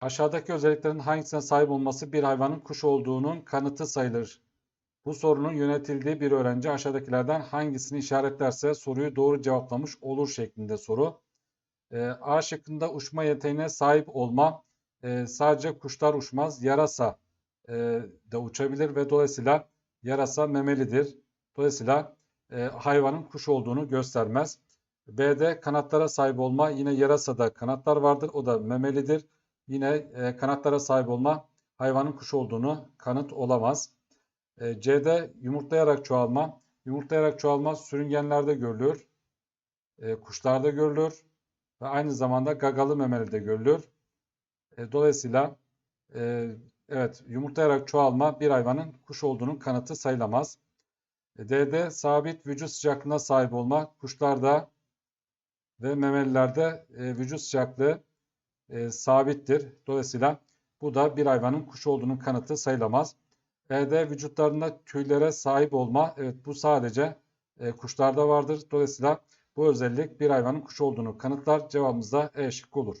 Aşağıdaki özelliklerin hangisine sahip olması bir hayvanın kuş olduğunun kanıtı sayılır? Bu sorunun yönetildiği bir öğrenci aşağıdakilerden hangisini işaretlerse soruyu doğru cevaplamış olur şeklinde soru. Ee, A şıkkında uçma yeteneğine sahip olma. Ee, sadece kuşlar uçmaz. Yarasa e, da uçabilir ve dolayısıyla yarasa memelidir. Dolayısıyla e, hayvanın kuş olduğunu göstermez. B'de kanatlara sahip olma. Yine yarasada kanatlar vardır. O da memelidir. Yine e, kanatlara sahip olma hayvanın kuş olduğunu kanıt olamaz. E, C'de yumurtlayarak çoğalma. Yumurtlayarak çoğalma sürüngenlerde görülür. E, kuşlarda görülür. Ve aynı zamanda gagalı memelide görülür. E, dolayısıyla e, evet yumurtlayarak çoğalma bir hayvanın kuş olduğunun kanıtı sayılamaz. E, D'de sabit vücut sıcaklığına sahip olma kuşlarda ve memelilerde e, vücut sıcaklığı e, sabittir. Dolayısıyla bu da bir hayvanın kuş olduğunun kanıtı sayılamaz. E'de vücutlarında tüylere sahip olma. Evet bu sadece e, kuşlarda vardır. Dolayısıyla bu özellik bir hayvanın kuş olduğunu kanıtlar. Cevabımız da E şıkkı olur.